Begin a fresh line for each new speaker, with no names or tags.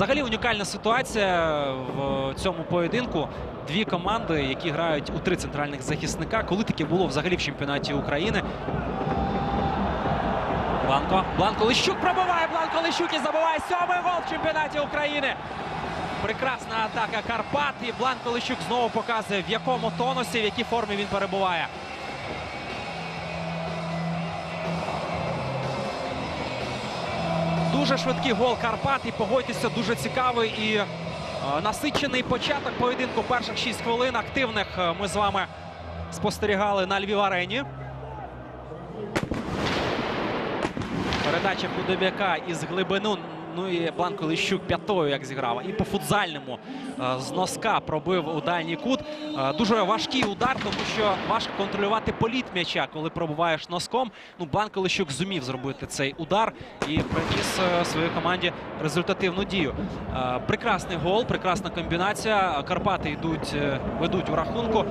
Взагалі унікальна ситуація в цьому поєдинку. Дві команди, які грають у три центральних захисника. Коли таке було взагалі в чемпіонаті України. Бланко. Бланко Лищук пробиває. Бланко Лищук і забиває сьомий гол в чемпіонаті України. Прекрасна атака Карпат. І Бланко Лищук знову показує, в якому тонусі, в якій формі він перебуває. Дуже швидкий гол Карпат. І погодьтеся, дуже цікавий і е, насичений початок поєдинку. Перших 6 хвилин активних е, ми з вами спостерігали на Львів арені. Передача Кудобяка із глибину. Ну і Бланко Лищук п'ятою як зіграв. І по футзальному е, з носка пробив у дальній кут. Е, Дуже важкий удар, тому що важко контролювати політ м'яча, коли пробуваєш носком. Ну, Бланко Лищук зумів зробити цей удар і приніс е, своїй команді результативну дію. Прекрасний гол, прекрасна комбінація. Карпати йдуть, ведуть у рахунку.